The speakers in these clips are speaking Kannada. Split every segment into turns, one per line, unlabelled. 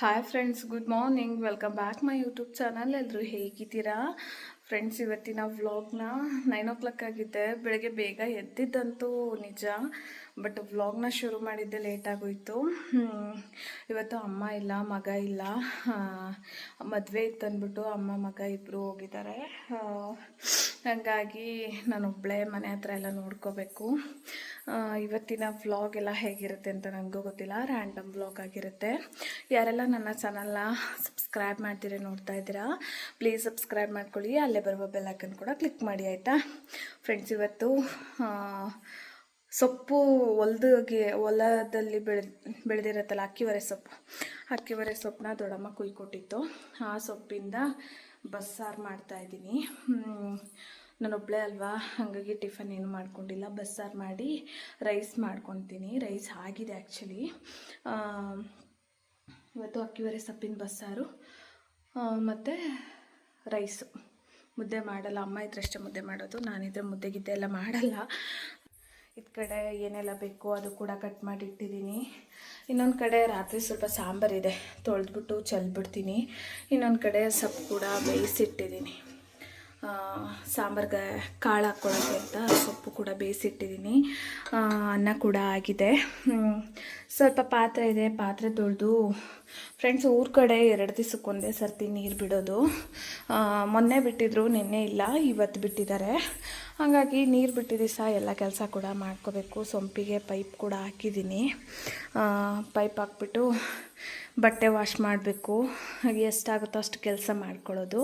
Hi friends good morning welcome back my YouTube channel ಎಲ್ಲರೂ ಹೇಗಿದ್ದೀರಾ? ಫ್ರೆಂಡ್ಸ್ ಇವತ್ತಿನ ವ್ಲಾಗ್ನ ನೈನ್ ಓ ಕ್ಲಾಕ್ ಆಗಿದೆ. ಬೆಳಗ್ಗೆ ಬೇಗ ಎದ್ದಿದ್ದಂತೂ ನಿಜ ಬಟ್ ವ್ಲಾಗ್ನ ಶುರು ಮಾಡಿದ್ದೆ ಲೇಟ್ ಆಗೋಯ್ತು. ಇವತ್ತು ಅಮ್ಮ ಇಲ್ಲ, ಮಗ ಇಲ್ಲ. ಮದುವೆ ಇತ್ತು ಅಂದ್ಬಿಟ್ಟು ಅಮ್ಮ, ಮಗ ಇಬ್ಬರು ಹೋಗಿದ್ದಾರೆ. ಹಾಗಾಗಿ ನಾನೊಬ್ಬಳೇ ಮನೆ ಹತ್ರ ಎಲ್ಲ ನೋಡ್ಕೋಬೇಕು. ಇವತ್ತಿನ ವ್ಲಾಗ್ ಎಲ್ಲ ಹೇಗಿರುತ್ತೆ ಅಂತ ನನಗೂ ಗೊತ್ತಿಲ್ಲ. ರ್ಯಾಂಡಮ್ ವ್ಲಾಗ್ ಆಗಿರುತ್ತೆ. ಯಾರೆಲ್ಲ ನನ್ನ ಚಾನಲ್ನ ಸಬ್ಸ್ಕ್ರೈಬ್ ಮಾಡ್ತೀರಿ ನೋಡ್ತಾ ಇದ್ದೀರಾ ಪ್ಲೀಸ್ ಸಬ್ಸ್ಕ್ರೈಬ್ ಮಾಡ್ಕೊಳ್ಳಿ. ಅಲ್ಲೇ ಬರುವ ಬೆಲ್ಲೈಕನ್ ಕೂಡ ಕ್ಲಿಕ್ ಮಾಡಿ, ಆಯಿತಾ? ಫ್ರೆಂಡ್ಸ್ ಇವತ್ತು ಸೊಪ್ಪು ಹೊಲ್ದಾಗೆ, ಹೊಲದಲ್ಲಿ ಬೆಳೆ ಬೆಳೆದಿರತ್ತಲ್ಲ, ಅಕ್ಕಿವರೆ ಸೊಪ್ಪು. ಅಕ್ಕಿವರೆ ಸೊಪ್ಪನ್ನ ದೊಡ್ಡಮ್ಮ ಕುಯ್ಕೊಟ್ಟಿತ್ತು. ಆ ಸೊಪ್ಪಿಂದ ಬಸ್ಸಾರು ಮಾಡ್ತಾಯಿದ್ದೀನಿ ನಾನೊಬ್ಬಳೇ ಅಲ್ವಾ? ಹಾಗಾಗಿ ಟಿಫನ್ ಏನು ಮಾಡ್ಕೊಂಡಿಲ್ಲ. ಬಸ್ಸಾರು ಮಾಡಿ ರೈಸ್ ಮಾಡ್ಕೊತೀನಿ. ರೈಸ್ ಆಗಿದೆ ಆ್ಯಕ್ಚುಲಿ ಇವತ್ತು ಅಕ್ಕಿವರೆ ಸೊಪ್ಪಿನ ಬಸ್ಸಾರು. ಮತ್ತು ರೈಸು. ಮುದ್ದೆ ಮಾಡಲ್ಲ. ಅಮ್ಮ ಇದ್ರಷ್ಟೇ ಮುದ್ದೆ ಮಾಡೋದು. ನಾನಿದ್ರೆ ಮುದ್ದೆ ಗಿದ್ದೆ ಎಲ್ಲ ಮಾಡಲ್ಲ. ಇದು ಕಡೆ ಏನೆಲ್ಲ ಬೇಕು ಅದು ಕೂಡ ಕಟ್ ಮಾಡಿ ಇಟ್ಟಿದ್ದೀನಿ. ಇನ್ನೊಂದು ಕಡೆ ರಾತ್ರಿ ಸ್ವಲ್ಪ ಸಾಂಬಾರಿದೆ ತೊಳೆದ್ಬಿಟ್ಟು ಚೆಲ್ಬಿಡ್ತೀನಿ. ಇನ್ನೊಂದು ಕಡೆ ಸೊಪ್ಪು ಕೂಡ ಬೇಯಿಸಿಟ್ಟಿದ್ದೀನಿ. ಸಾಂಬಾರ್ಗೆ ಕಾಳು ಹಾಕ್ಕೊಳ್ಳೋಕ್ಕೆ ಅಂತ ಸೊಪ್ಪು ಕೂಡ ಬೇಯಿಸಿಟ್ಟಿದ್ದೀನಿ. ಅನ್ನ ಕೂಡ ಆಗಿದೆ. ಸ್ವಲ್ಪ ಪಾತ್ರೆ ಇದೆ, ಪಾತ್ರೆ ತೊಳೆದು ಫ್ರೆಂಡ್ಸ್ ಊರ ಕಡೆ ಎರಡು ದಿವಸಕ್ಕೊಂದೇ ಸರ್ತಿ ನೀರು ಬಿಡೋದು. ಮೊನ್ನೆ ಬಿಟ್ಟಿದ್ರು, ನಿನ್ನೆ ಇಲ್ಲ ಇವತ್ತು ಬಿಟ್ಟಿದ್ದಾರೆ. ಹಾಗಾಗಿ ನೀರು ಬಿಟ್ಟಿದ್ದು ಸಹ ಎಲ್ಲ ಕೆಲಸ ಕೂಡ ಮಾಡ್ಕೋಬೇಕು. ಸೊಂಪಿಗೆ ಪೈಪ್ ಕೂಡ ಹಾಕಿದ್ದೀನಿ. ಪೈಪ್ ಹಾಕ್ಬಿಟ್ಟು ಬಟ್ಟೆ ವಾಶ್ ಮಾಡಬೇಕು. ಹಾಗೆ ಎಷ್ಟಾಗುತ್ತೋ ಅಷ್ಟು ಕೆಲಸ ಮಾಡ್ಕೊಳ್ಳೋದು.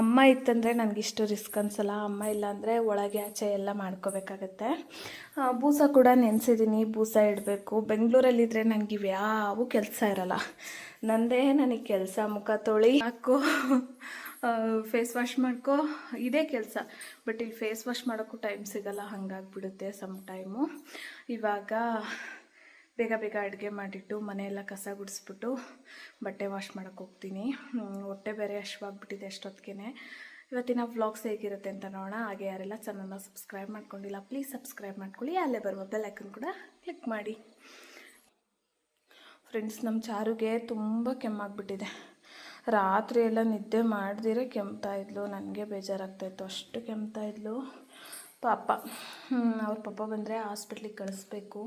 ಅಮ್ಮ ಇತ್ತಂದರೆ ನನಗಿಷ್ಟು ರಿಸ್ಕ್ ಅನ್ಸಲ್ಲ. ಅಮ್ಮ ಇಲ್ಲಾಂದರೆ ಒಳಗೆ ಆಚೆ ಎಲ್ಲ ಮಾಡ್ಕೋಬೇಕಾಗತ್ತೆ. ಬೂಸ ಕೂಡ ನೆನೆಸಿದ್ದೀನಿ ಬೂಸ ಇಡಬೇಕು. ಬೆಂಗಳೂರಲ್ಲಿದ್ದರೆ ನನಗೆ ಯಾವ ಕೆಲಸ ಇರಲ್ಲ. ನಂದೇ ನನಗೆ ಕೆಲಸ. ಮುಖ ತೊಳಿ. ಹಾಕೋ. ಫೇಸ್ ವಾಶ್ ಮಾಡ್ಕೋ, ಇದೇ ಕೆಲಸ. ಬಟ್ ಇಲ್ಲಿ ಫೇಸ್ ವಾಶ್ ಮಾಡೋಕ್ಕೂ ಟೈಮ್ ಸಿಗಲ್ಲ, ಹಂಗಾಗ್ಬಿಡುತ್ತೆ ಸಮ್ ಟೈಮು ಇವಾಗ ಬೇಗ ಬೇಗ ಅಡುಗೆ ಮಾಡಿಟ್ಟು, ಮನೆಯೆಲ್ಲ ಕಸ ಗುಡಿಸ್ಬಿಟ್ಟು ಬಟ್ಟೆ ವಾಶ್ ಮಾಡೋಕ್ಕೆ ಹೋಗ್ತೀನಿ. ಹೊಟ್ಟೆ ಬೇರೆ ಹಶ್ವಾಗ್ಬಿಟ್ಟಿದೆ ಅಷ್ಟೊತ್ತಿಗೆ ಇವತ್ತಿನ ವ್ಲಾಗ್ಸ್ ಹೇಗಿರುತ್ತೆ ಅಂತ ನೋಡೋಣ. ಹಾಗೆ ಯಾರೆಲ್ಲ ಚಾನಲ್ನ ಸಬ್ಸ್ಕ್ರೈಬ್ ಮಾಡ್ಕೊಂಡಿಲ್ಲ ಪ್ಲೀಸ್ ಸಬ್ಸ್ಕ್ರೈಬ್ ಮಾಡ್ಕೊಳ್ಳಿ. ಅಲ್ಲೇ ಬರುವ ಬೆಲ್ ಐಕನ್ ಕೂಡ ಕ್ಲಿಕ್ ಮಾಡಿ. ಫ್ರೆಂಡ್ಸ್ ನಮ್ಮ ಚಾರುಗೆ ತುಂಬ ಕೆಮ್ಮಾಗ್ಬಿಟ್ಟಿದೆ. ರಾತ್ರಿ ಎಲ್ಲ ನಿದ್ದೆ ಮಾಡ್ದಿರೆ ಕೆಮ್ತಾ ಇದ್ಲು. ನನಗೆ ಬೇಜಾರಾಗ್ತಾಯಿತ್ತು ಅಷ್ಟು ಕೆಮ್ತಾ ಇದ್ಲು. ಪಾಪ. ಅವ್ರ ಪಾಪ ಬಂದರೆ ಹಾಸ್ಪಿಟ್ಲಿಗೆ ಕಳಿಸ್ಬೇಕು.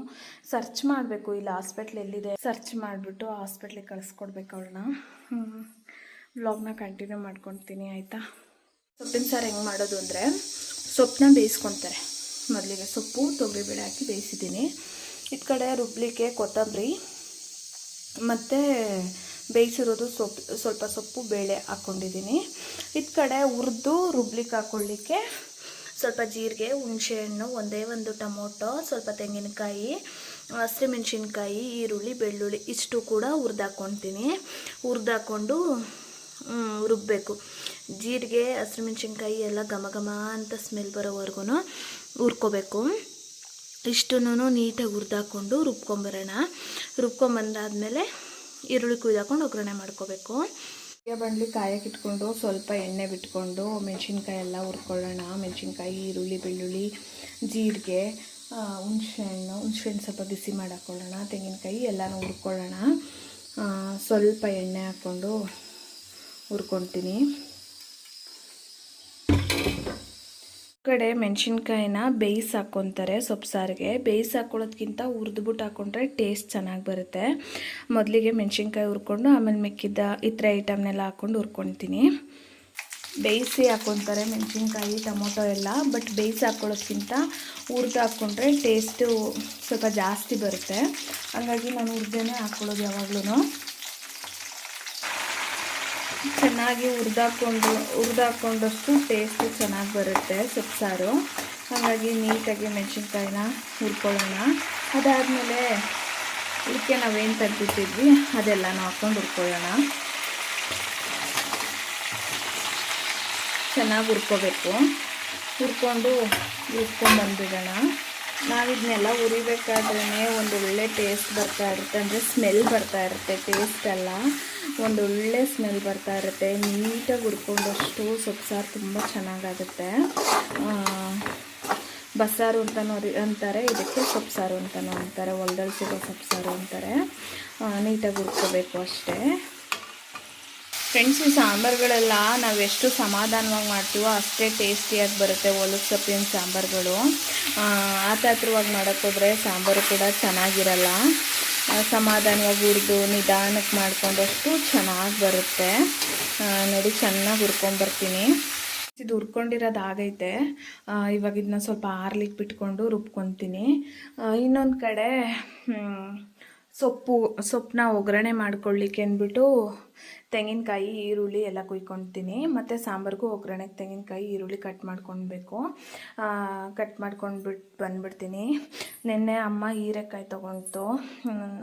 ಸರ್ಚ್ ಮಾಡಬೇಕು. ಇಲ್ಲಿ ಹಾಸ್ಪಿಟ್ಲ್ ಎಲ್ಲಿದೆ? ಸರ್ಚ್ ಮಾಡಿಬಿಟ್ಟು ಹಾಸ್ಪಿಟ್ಲಿಗೆ ಕಳಿಸ್ಕೊಡ್ಬೇಕು ಅವಳನ್ನ. ಬ್ಲಾಗ್ನ ಕಂಟಿನ್ಯೂ ಮಾಡ್ಕೊತೀನಿ. ಆಯಿತಾ? ಸೊಪ್ಪಿನ ಸಾರು ಹೆಂಗೆ ಮಾಡೋದು ಅಂದರೆ ಸೊಪ್ಪನ್ನ ಬೇಯಿಸ್ಕೊತಾರೆ. ಮೊದಲಿಗೆ ಸೊಪ್ಪು ತೊಗರಿಬೇಳೆ ಹಾಕಿ ಬೇಯಿಸಿದ್ದೀನಿ. ಈ ಕಡೆ ರುಬ್ಬಲಿಕ್ಕೆ ಕೊತ್ತಂಬರಿ, ಮತ್ತು ಬೇಯಿಸಿರೋದು ಸೊಪ್ಪು ಸ್ವಲ್ಪ ಸೊಪ್ಪು, ಬೇಳೆ ಹಾಕ್ಕೊಂಡಿದ್ದೀನಿ. ಇದು ಕಡೆ ಹುರಿದು ರುಬ್ಲಿಕ್ಕೆ ಹಾಕ್ಕೊಳ್ಳಿಕ್ಕೆ ಸ್ವಲ್ಪ ಜೀರಿಗೆ, ಹುಣಸೆಹಣ್ಣು, ಒಂದೇ ಒಂದು ಟೊಮೊಟೊ, ಸ್ವಲ್ಪ ತೆಂಗಿನಕಾಯಿ, ಹಸಿಮೆಣ್ಸಿನ್ಕಾಯಿ, ಈರುಳ್ಳಿ, ಬೆಳ್ಳುಳ್ಳಿ ಇಷ್ಟು ಕೂಡ ಹುರಿದಾಕ್ಕೊಳ್ತೀನಿ ಹುರಿದಾಕೊಂಡು ರುಬ್ಬಬೇಕು ಜೀರಿಗೆ, ಹಸಿಮೆಣ್ಸಿನ್ಕಾಯಿ ಎಲ್ಲ ಘಮ ಘಮ ಅಂತ ಸ್ಮೆಲ್ ಬರೋವರೆಗೂ ಹುರ್ಕೋಬೇಕು. ಇಷ್ಟನ್ನು ನೀಟಾಗಿ ಹುರಿದಾಕೊಂಡು ರುಬ್ಕೊಂಬರೋಣ. ರುಬ್ಕೊಂಬಂದಾದ್ಮೇಲೆ ಈರುಳ್ಳಿ ಕುಯ್ದಾಕೊಂಡು ಒಗ್ಗರಣೆ ಮಾಡ್ಕೋಬೇಕು. ಬಂಡ್ಲಿ ಕಾಯಕ್ಕೆ ಇಟ್ಕೊಂಡು ಸ್ವಲ್ಪ ಎಣ್ಣೆ ಬಿಟ್ಕೊಂಡು ಮೆಣಸಿನ್ಕಾಯಿ ಎಲ್ಲ ಹುರ್ಕೊಳ್ಳೋಣ. ಮೆಣಸಿನ್ಕಾಯಿ, ಈರುಳ್ಳಿ, ಬೆಳ್ಳುಳ್ಳಿ, ಜೀರಿಗೆ ಹುಣ್ಸೆಹಣ್ಣು ಹುಣ್ಸೆಹಣ್ಣು ಸ್ವಲ್ಪ ಬಿಸಿ ಮಾಡಾಕೊಳ್ಳೋಣ. ತೆಂಗಿನಕಾಯಿ ಎಲ್ಲನೂ ಹುರ್ಕೊಳ್ಳೋಣ. ಸ್ವಲ್ಪ ಎಣ್ಣೆ ಹಾಕ್ಕೊಂಡು ಹುರ್ಕೊತೀನಿ. ಕಡೆ ಮೆಣಸಿನ್ಕಾಯಿನ ಬೇಯಿಸಿ ಹಾಕ್ಕೊತಾರೆ ಸೊಪ್ಪು ಸಾರಿಗೆ ಬೇಯಿಸಿ ಹಾಕ್ಕೊಳ್ಳೋದ್ಕಿಂತ ಹುರಿದ್ಬಿಟ್ಟು ಹಾಕ್ಕೊಂಡ್ರೆ ಟೇಸ್ಟ್ ಚೆನ್ನಾಗಿ ಬರುತ್ತೆ. ಮೊದಲಿಗೆ ಮೆಣಸಿನ್ಕಾಯಿ ಹುರ್ಕೊಂಡು ಆಮೇಲೆ ಮಿಕ್ಕಿದ್ದ ಇತರ ಐಟಮ್ನೆಲ್ಲ ಹಾಕ್ಕೊಂಡು ಹುರ್ಕೊತೀನಿ. ಬೇಯಿಸಿ ಹಾಕ್ಕೊತಾರೆ ಮೆಣಸಿನ್ಕಾಯಿ, ಟೊಮೊಟೊ ಎಲ್ಲ, ಬಟ್ ಬೇಯಿಸಿ ಹಾಕ್ಕೊಳ್ಳೋದ್ಕಿಂತ ಹುರಿದು ಹಾಕ್ಕೊಂಡ್ರೆ ಟೇಸ್ಟು ಸ್ವಲ್ಪ ಜಾಸ್ತಿ ಬರುತ್ತೆ. ಹಾಗಾಗಿ ನಾನು ಹುರಿದೇನೆ ಹಾಕ್ಕೊಳ್ಳೋದು ಯಾವಾಗ್ಲೂ ಚೆನ್ನಾಗಿ ಹುರಿದಾಕೊಂಡು, ಹುರಿದಾಕೊಂಡಷ್ಟು ಟೇಸ್ಟ್ ಚೆನ್ನಾಗಿ ಬರುತ್ತೆ ಸೊಪ್ಪು ಹಾಗಾಗಿ ನೀಟಾಗಿ ಮೆಣಸಿನ್ಕಾಯಿನ ಹುರ್ಕೊಳ್ಳೋಣ. ಅದಾದಮೇಲೆ ಇದಕ್ಕೆ ನಾವೇನು ತೆಗ್ದಿಟ್ಟಿದ್ವಿ, ಅದೆಲ್ಲನೂ ಹಾಕ್ಕೊಂಡು ಹುರ್ಕೊಳ್ಳೋಣ. ಚೆನ್ನಾಗಿ ಹುರ್ಕೋಬೇಕು. ಹುರ್ಕೊಂಡು ಹುರ್ಕೊಂಡು ಬಂದ್ಬಿಡೋಣ ನಾವಿದನ್ನೆಲ್ಲ ಉರಿಬೇಕಾದ್ರೇ ಒಂದು ಒಳ್ಳೆ ಟೇಸ್ಟ್ ಬರ್ತಾ ಇರುತ್ತೆ. ಅಂದರೆ ಸ್ಮೆಲ್ ಬರ್ತಾ ಇರುತ್ತೆ ಟೇಸ್ಟೆಲ್ಲ ಒಂದು ಒಳ್ಳೆ ಸ್ಮೆಲ್ ಬರ್ತಾ ಇರುತ್ತೆ. ನೀಟಾಗಿ ಹುರ್ಕೊಂಡಷ್ಟು ಸೊಪ್ಪು ತುಂಬ ಚೆನ್ನಾಗಾಗುತ್ತೆ. ಬಸ್ಸಾರು ಅಂತಲೂ ಅಂತಾರೆ. ಇದಕ್ಕೆ ಸೊಪ್ಪು ಸಾರು ಅಂತಲೂ ಅಂತಾರೆ. ಹೊಲ್ದಲ್ಲಿ ಸಿಗೋ ಸೊಪ್ಪು ಸಾರು ಅಂತಾರೆ. ನೀಟಾಗಿ ಹುರ್ಕೋಬೇಕು ಅಷ್ಟೇ. ಫ್ರೆಂಡ್ಸ್ ಈ ಸಾಂಬಾರುಗಳೆಲ್ಲ ನಾವು ಎಷ್ಟು ಸಮಾಧಾನವಾಗಿ ಮಾಡ್ತೀವೋ ಅಷ್ಟೇ ಟೇಸ್ಟಿಯಾಗಿ ಬರುತ್ತೆ ಒಲಗ್ ಸೊಪ್ಪಿನ ಸಾಂಬಾರುಗಳು. ಆತಾತ್ರವಾಗಿ ಮಾಡೋಕ್ಕೋದ್ರೆ ಸಾಂಬಾರು ಕೂಡ ಚೆನ್ನಾಗಿರಲ್ಲ. ಆ, ಸಮಾಧಾನವಾಗಿ ಹುರಿದು ನಿಧಾನಕ್ಕೆ ಮಾಡ್ಕೊಂಡಷ್ಟು ಚೆನ್ನಾಗಿ ಬರುತ್ತೆ. ಆ, ನೋಡಿ ಚೆನ್ನಾಗಿ ಹುರ್ಕೊಂಬರ್ತೀನಿ ಇದು ಹುರ್ಕೊಂಡಿರೋದು ಆಗೈತೆ. ಆ, ಇವಾಗ ಇದನ್ನ ಸ್ವಲ್ಪ ಆರ್ಲಿಕ್ಕೆ ಬಿಟ್ಕೊಂಡು ರುಬ್ಕೊತೀನಿ. ಇನ್ನೊಂದು ಕಡೆ ಸೊಪ್ಪು ಸೊಪ್ಪನ್ನ ಒಗ್ಗರಣೆ ಮಾಡ್ಕೊಳ್ಳಿಕ್ಕೆ ಅಂದ್ಬಿಟ್ಟು ತೆಂಗಿನಕಾಯಿ, ಈರುಳ್ಳಿ ಎಲ್ಲ ಕುಯ್ಕೊಳ್ತೀನಿ ಮತ್ತು ಸಾಂಬಾರಿಗೂ ಒಗ್ಗರಣೆಗೆ ತೆಂಗಿನಕಾಯಿ, ಈರುಳ್ಳಿ ಕಟ್ ಮಾಡ್ಕೊಳ್ಬೇಕು ಕಟ್ ಮಾಡ್ಕೊಂಡ್ಬಿಟ್ಟು ಬಂದ್ಬಿಡ್ತೀನಿ. ನಿನ್ನೆ ಅಮ್ಮ ಹೀರೆಕಾಯಿ ತೊಗೊಳ್ತು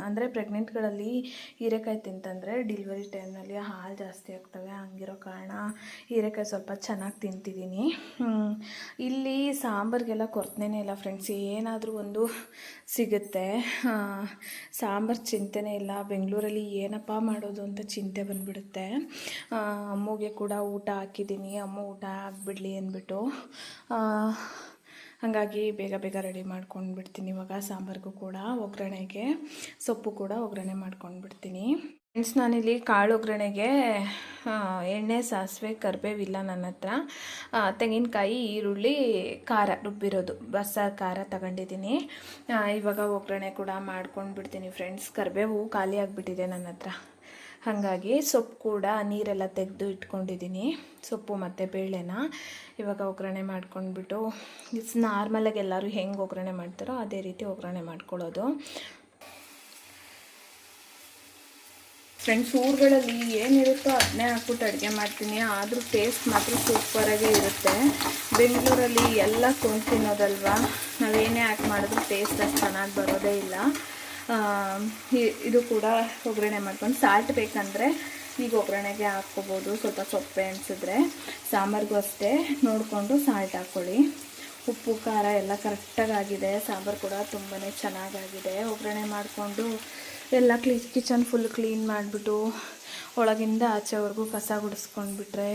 ಅಂದರೆ ಪ್ರೆಗ್ನೆಂಟ್ಗಳಲ್ಲಿ ಹೀರೆಕಾಯಿ ತಿಂತಂದರೆ ಡಿಲ್ವರಿ ಟೈಮ್ನಲ್ಲಿ ಹಾಲು ಜಾಸ್ತಿ ಆಗ್ತವೆ. ಹಂಗಿರೋ ಕಾರಣ ಹೀರೆಕಾಯಿ ಸ್ವಲ್ಪ ಚೆನ್ನಾಗಿ ತಿಂತಿದ್ದೀನಿ. ಇಲ್ಲಿ ಸಾಂಬಾರಿಗೆಲ್ಲ ಕೊರತೆನೇ ಇಲ್ಲ ಫ್ರೆಂಡ್ಸ್ ಏನಾದರೂ ಒಂದು ಸಿಗುತ್ತೆ. ಸಾಂಬಾರು ಚಿಂತೆನೇ ಇಲ್ಲ. ಬೆಂಗಳೂರಲ್ಲಿ ಏನಪ್ಪ ಮಾಡೋದು ಅಂತ ಚಿಂತೆ ಬಂದುಬಿಡುತ್ತೆ ಅಮ್ಮಗೆ ಕೂಡ ಊಟ ಹಾಕಿದ್ದೀನಿ. ಅಮ್ಮ ಊಟ ಹಾಕ್ಬಿಡ್ಲಿ ಅಂದ್ಬಿಟ್ಟು. ಹಾಗಾಗಿ ಬೇಗ ಬೇಗ ರೆಡಿ ಮಾಡ್ಕೊಂಡು ಬಿಡ್ತೀನಿ ಇವಾಗ. ಸಾಂಬಾರಿಗೂ ಕೂಡ ಒಗ್ಗರಣೆಗೆ. ಸೊಪ್ಪು ಕೂಡ ಒಗ್ಗರಣೆ ಮಾಡ್ಕೊಂಡು ಬಿಡ್ತೀನಿ ಫ್ರೆಂಡ್ಸ್ ನಾನಿಲ್ಲಿ ಕಾಳು ಒಗ್ಗರಣೆಗೆ ಎಣ್ಣೆ, ಸಾಸಿವೆ, ಕರಿಬೇವಿಲ್ಲ ನನ್ನ ಹತ್ರ. ತೆಂಗಿನಕಾಯಿ, ಈರುಳ್ಳಿ, ಖಾರ ರುಬ್ಬಿರೋದು. ಬಸ್ಸಾರು ಖಾರ ತಗೊಂಡಿದ್ದೀನಿ. ಇವಾಗ ಒಗ್ಗರಣೆ ಕೂಡ ಮಾಡ್ಕೊಂಡು ಬಿಡ್ತೀನಿ ಫ್ರೆಂಡ್ಸ್ ಕರಿಬೇವು ಖಾಲಿ ಆಗಿಬಿಟ್ಟಿದೆ ನನ್ನ ಹತ್ರ. ಹಾಗಾಗಿ ಸೊಪ್ಪು ಕೂಡ ನೀರೆಲ್ಲ ತೆಗೆದು ಇಟ್ಕೊಂಡಿದ್ದೀನಿ. ಸೊಪ್ಪು ಮತ್ತು ಬೇಳೆನ. ಇವಾಗ ಒಗ್ಗರಣೆ ಮಾಡ್ಕೊಂಡ್ಬಿಟ್ಟು ನಾರ್ಮಲಾಗಿ ಎಲ್ಲರೂ ಹೆಂಗೆ ಒಗ್ಗರಣೆ ಮಾಡ್ತಾರೋ ಅದೇ ರೀತಿ ಒಗ್ಗರಣೆ ಮಾಡ್ಕೊಳ್ಳೋದು. ಫ್ರೆಂಡ್ಸ್ ಊರುಗಳಲ್ಲಿ ಏನಿರುತ್ತೋ ಅದನ್ನೇ ಹಾಕ್ಬಿಟ್ಟು ಅಡುಗೆ ಮಾಡ್ತೀನಿ. ಆದರೂ ಟೇಸ್ಟ್ ಮಾತ್ರ ಸೂಪರಾಗೇ ಇರುತ್ತೆ. ಬೆಂಗಳೂರಲ್ಲಿ ಎಲ್ಲ ಕೊಂಡು ತಿನ್ನೋದಲ್ವಾ? ನಾವೇನೇ ಹಾಕಿ ಮಾಡಿದ್ರು ಟೇಸ್ಟ್ ಅಷ್ಟು ಚೆನ್ನಾಗಿ ಬರೋದೇ ಇಲ್ಲ. ಇದು ಕೂಡ ಒಗ್ಗರಣೆ ಮಾಡ್ಕೊಂಡು ಸಾಲ್ಟ್ ಬೇಕಂದರೆ ಈಗ ಒಗ್ಗರಣೆಗೆ ಹಾಕ್ಕೋಬೋದು. ಸ್ವಲ್ಪ ಸೊಪ್ಪೆ ಅನಿಸಿದ್ರೆ. ಸಾಂಬಾರಿಗೂ ಅಷ್ಟೇ. ನೋಡಿಕೊಂಡು ಸಾಲ್ಟ್ ಹಾಕ್ಕೊಳ್ಳಿ. ಉಪ್ಪು, ಖಾರ ಎಲ್ಲ ಕರೆಕ್ಟಾಗಿ ಆಗಿದೆ. ಸಾಂಬಾರು ಕೂಡ ತುಂಬಾ ಚೆನ್ನಾಗಾಗಿದೆ. ಒಗ್ಗರಣೆ ಮಾಡಿಕೊಂಡು ಎಲ್ಲ ಕ್ಲೀ ಕಿಚನ್ ಫುಲ್ ಕ್ಲೀನ್ ಮಾಡಿಬಿಟ್ಟು ಒಳಗಿಂದ ಆಚೆವರೆಗೂ ಕಸ ಗುಡಿಸ್ಕೊಂಡ್ಬಿಟ್ರೆ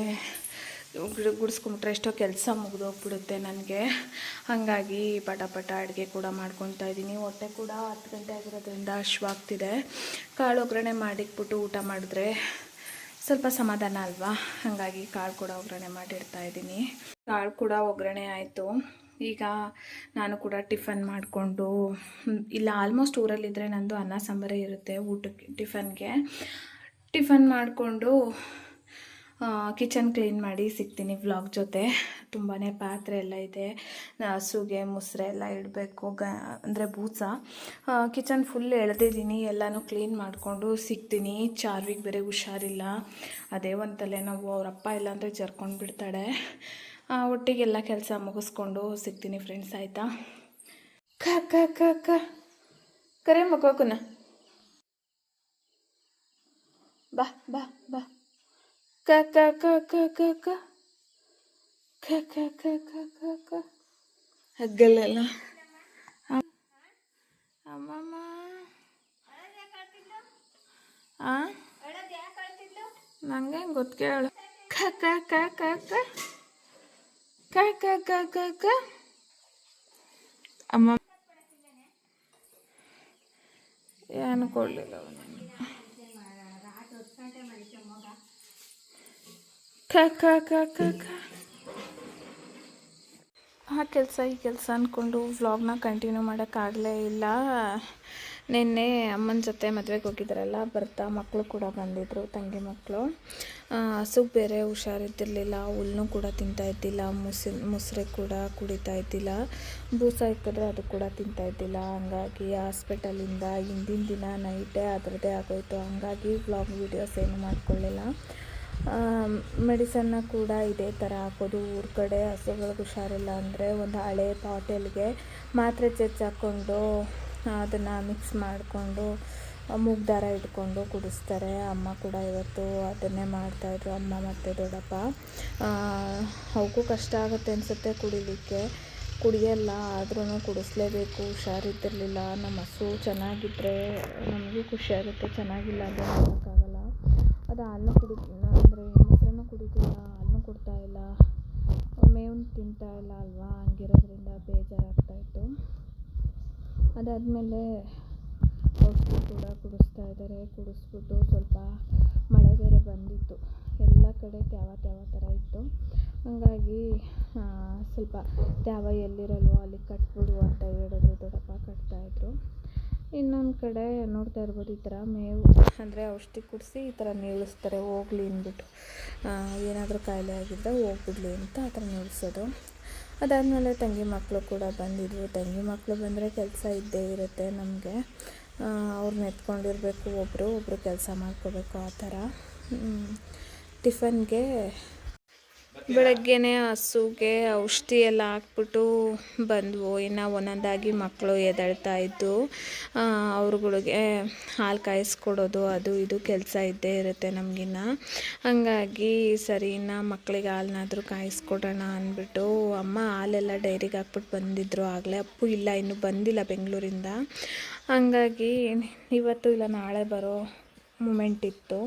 ಗುಡ್- ಗುಡಿಸ್ಕೊಂಬಿಟ್ರೆ ಎಷ್ಟೋ ಕೆಲಸ ಮುಗಿದೋಗ್ಬಿಡುತ್ತೆ ನನಗೆ. ಹಾಗಾಗಿ ಪಟ ಪಟ ಅಡುಗೆ ಕೂಡ ಮಾಡ್ಕೊತಾ ಇದ್ದೀನಿ. ಹೊಟ್ಟೆ ಕೂಡ ಹತ್ತು ಗಂಟೆ ಆಗಿರೋದ್ರಿಂದ ಹಶ್ವಾಗ್ತಿದೆ ಕಾಳು ಒಗ್ಗರಣೆ ಮಾಡಿಟ್ಬಿಟ್ಟು ಊಟ ಮಾಡಿದ್ರೆ ಸ್ವಲ್ಪ ಸಮಾಧಾನ ಅಲ್ವಾ? ಹಾಗಾಗಿ ಕಾಳು ಕೂಡ ಒಗ್ಗರಣೆ ಮಾಡಿಡ್ತಾ ಇದ್ದೀನಿ. ಕಾಳು ಕೂಡ ಒಗ್ಗರಣೆ ಆಯಿತು. ಈಗ ನಾನು ಕೂಡ ಟಿಫನ್ ಮಾಡಿಕೊಂಡು, ಇಲ್ಲ ಆಲ್ಮೋಸ್ಟ್ ಊರಲ್ಲಿದ್ದರೆ ನಂದು ಅನ್ನ, ಸಾಂಬಾರೇ ಇರುತ್ತೆ ಊಟಕ್ಕೆ, ಟಿಫನ್ಗೆ. ಟಿಫನ್ ಮಾಡಿಕೊಂಡು ಕಿಚನ್ ಕ್ಲೀನ್ ಮಾಡಿ ಸಿಗ್ತೀನಿ ವ್ಲಾಗ್ ಜೊತೆ. ತುಂಬಾ ಪಾತ್ರೆ ಎಲ್ಲ ಇದೆ. ಹಸುಗೆ, ಮೊಸರೆ ಎಲ್ಲ ಇಡಬೇಕು, ಗ, ಅಂದರೆ ಬೂಸ. ಕಿಚನ್ ಫುಲ್ ಎಳೆದಿದ್ದೀನಿ, ಎಲ್ಲನೂ ಕ್ಲೀನ್ ಮಾಡಿಕೊಂಡು ಸಿಗ್ತೀನಿ. ಚಾರ್ವಿಗೆ ಬೇರೆ ಹುಷಾರಿಲ್ಲ. ಅದೇ ಒಂದು ತಲೆನೋವು ಅವರಪ್ಪ ಇಲ್ಲಾಂದರೆ ಜರ್ಕೊಂಡು ಬಿಡ್ತಾಳೆ. ಒಟ್ಟಿಗೆಲ್ಲ ಕೆಲಸ ಮುಗಿಸ್ಕೊಂಡು ಸಿಗ್ತೀನಿ ಫ್ರೆಂಡ್ಸ್ ಆಯಿತಾ? ಕ ಕ ಕ ಕ. ಕರೆ ಮಗೋಕುನ ಬಾ ಬಾ ಬಾ. ಕ ಕ ಕ ಕ ಕ ಕ ಕ ಕ ಕ ಕ ಕ ಕ ಹಗ್ಗಲೆಲ್ಲ ಅಮ್ಮಮ್ಮ ಆ ನಂಗೆ ಗೊತ್ತು ಕೇಳು ಕ ಕ ಕ ಕ ಕ ಕ ಕ ಕ ಕ ಕ ಅಮ್ಮ ಏನು ಕೊಡಲಿಲ್ಲ ಕ ಕ ಕ ಕ ಕ ಆ ಕೆಲಸ ಈ ಕೆಲಸ ಅಂದ್ಕೊಂಡು ವ್ಲಾಗ್ನ ಕಂಟಿನ್ಯೂ ಮಾಡೋಕ್ಕಾಗಲೇ ಇಲ್ಲ. ನಿನ್ನೆ ಅಮ್ಮನ ಜೊತೆ ಮದುವೆಗೆ ಹೋಗಿದ್ದಾರಲ್ಲ ಬರ್ತಾ ಮಕ್ಕಳು ಕೂಡ ಬಂದಿದ್ದರು ತಂಗಿ ಮಕ್ಕಳು ಹಸುಗೆ ಬೇರೆ ಹುಷಾರಿದ್ದಿರಲಿಲ್ಲ ಹುಲ್ಲು ಕೂಡ ತಿಂತಾ ಇದ್ದಿಲ್ಲ, ಮುಸಿ, ಮೊಸರೆ ಕೂಡ ಕುಡಿತಾ ಇದ್ದಿಲ್ಲ. ಬೂಸ ಇಕ್ಕಿದ್ರೆ ಅದು ಕೂಡ ತಿಂತಾ ಇದ್ದಿಲ್ಲ. ಹಂಗಾಗಿ ಹಾಸ್ಪಿಟಲಿಂದ ಹಿಂದಿನ ದಿನ ನೈಟೇ ಅದರದ್ದೇ ಆಗೋಯಿತು. ಹಂಗಾಗಿ ವ್ಲಾಗ್ ವೀಡಿಯೋಸ್ ಏನು ಮಾಡ್ಕೊಳ್ಳಿಲ್ಲ. ಮೆಡಿಸನ್ನ ಕೂಡ ಇದೇ ಥರ ಹಾಕೋದು. ಊರ ಕಡೆ ಹಸುಗಳಿಗೆ ಹುಷಾರಿಲ್ಲ ಅಂದರೆ ಒಂದು ಹಳೆ ಬಾಟಲ್ಗೆ ಮಾತ್ರೆ ಚಚ್ಚಾಕೊಂಡು ಅದನ್ನು ಮಿಕ್ಸ್ ಮಾಡಿಕೊಂಡು ಮೂಗ್ ದಾರ ಇಟ್ಕೊಂಡು ಕುಡಿಸ್ತಾರೆ. ಅಮ್ಮ ಕೂಡ ಇವತ್ತು ಅದನ್ನೇ ಮಾಡ್ತಾಯಿದ್ರು ಅಮ್ಮ ಮತ್ತು ದೊಡ್ಡಪ್ಪ. ಅವಕ್ಕೂ ಕಷ್ಟ ಆಗುತ್ತೆ ಅನಿಸುತ್ತೆ ಕುಡಿಲಿಕ್ಕೆ. ಕುಡಿಯಲ್ಲ ಆದ್ರೂ ಕುಡಿಸ್ಲೇಬೇಕು. ಹುಷಾರಿದ್ದಿರಲಿಲ್ಲ. ನಮ್ಮ ಹಸು ಚೆನ್ನಾಗಿದ್ದರೆ ನಮಗೂ ಖುಷಿಯಾಗುತ್ತೆ ಚೆನ್ನಾಗಿಲ್ಲ ಅಂದರೆ ಮಾಡೋಕ್ಕಾಗಲ್ಲ ಅದು ಹಾಲು ಕುಡಿ ಕುಡಿತಿಲ್ಲ ಹಾಲನ್ನು ಕೊಡ್ತಾ ಇಲ್ಲ. ಮೇವನ್ನು ತಿಂತಾ ಇಲ್ಲ ಅಲ್ವಾ? ಹಂಗಿರೋದ್ರಿಂದ ಬೇಜಾರಾಗ್ತಾಯಿತ್ತು. ಅದಾದಮೇಲೆ ಔಷಧಿ ಕೂಡ ಕುಡಿಸ್ತಾ ಇದ್ದಾರೆ. ಕುಡಿಸ್ಬಿಟ್ಟು ಸ್ವಲ್ಪ ಮಳೆ ಬೇರೆ ಬಂದಿತ್ತು. ಎಲ್ಲ ಕಡೆ ತ್ಯಾವ ತ್ಯಾವ ಥರ ಇತ್ತು. ಹಾಗಾಗಿ ಸ್ವಲ್ಪ ತ್ಯಾವ ಎಲ್ಲಿರಲ್ವೋ ಅಲ್ಲಿ ಕಟ್ಬಿಡು ಅಂತ ಹೇಳಿದ್ರು. ದೊಡ್ಡಪ್ಪ ಕಟ್ತಾಯಿದ್ರು. ಇನ್ನೊಂದು ಕಡೆ ನೋಡ್ತಾ ಇರ್ಬೋದು, ಈ ಥರ ಮೇವು ಅಂದರೆ ಔಷಧಿ ಕುಡಿಸಿ ಈ ಥರ ನೀಳಿಸ್ತಾರೆ ಹೋಗ್ಲಿ ಅಂದ್ಬಿಟ್ಟು. ಏನಾದರೂ ಕಾಯಿಲೆ ಆಗಿದ್ದರೆ ಹೋಗ್ಬಿಡ್ಲಿ ಅಂತ ಆ ಥರ ನೀಳಿಸೋದು ಅದಾದಮೇಲೆ ತಂಗಿ ಮಕ್ಕಳು ಕೂಡ ಬಂದಿದ್ವು ತಂಗಿ ಮಕ್ಕಳು ಬಂದರೆ ಕೆಲಸ ಇದ್ದೇ ಇರುತ್ತೆ ನಮಗೆ. ಅವ್ರನ್ನ ಎತ್ಕೊಂಡಿರಬೇಕು ಒಬ್ಬರು ಒಬ್ಬರು ಕೆಲಸ ಮಾಡ್ಕೋಬೇಕು ಆ ಥರ ಟಿಫನ್ಗೆ ಬೆಳಗ್ಗೆನೇ ಹಸುಗೆ ಔಷಧಿ ಎಲ್ಲ ಹಾಕ್ಬಿಟ್ಟು ಬಂದವು. ಇನ್ನು ಒಂದೊಂದಾಗಿ ಮಕ್ಕಳು ಎದಳ್ತಾ ಇದ್ದು ಅವ್ರುಗಳಿಗೆ ಹಾಲು ಕಾಯಿಸ್ಕೊಡೋದು, ಅದು ಇದು ಕೆಲಸ ಇದ್ದೇ ಇರುತ್ತೆ ನಮಗಿನ್ನ. ಹಂಗಾಗಿ ಸರಿ, ಇನ್ನು ಮಕ್ಕಳಿಗೆ ಹಾಲನ್ನಾದರೂ ಕಾಯಿಸ್ಕೊಡೋಣ ಅಂದ್ಬಿಟ್ಟು ಅಮ್ಮ ಹಾಲೆಲ್ಲ ಡೈರಿಗೆ ಹಾಕ್ಬಿಟ್ಟು ಬಂದಿದ್ರು. ಆಗಲೇ ಅಪ್ಪು ಇಲ್ಲ, ಇನ್ನೂ ಬಂದಿಲ್ಲ ಬೆಂಗಳೂರಿಂದ. ಹಂಗಾಗಿ ಇವತ್ತು ಇಲ್ಲ, ನಾಳೆ ಬರೋ ಮೂಮೆಂಟ್ ಇತ್ತು.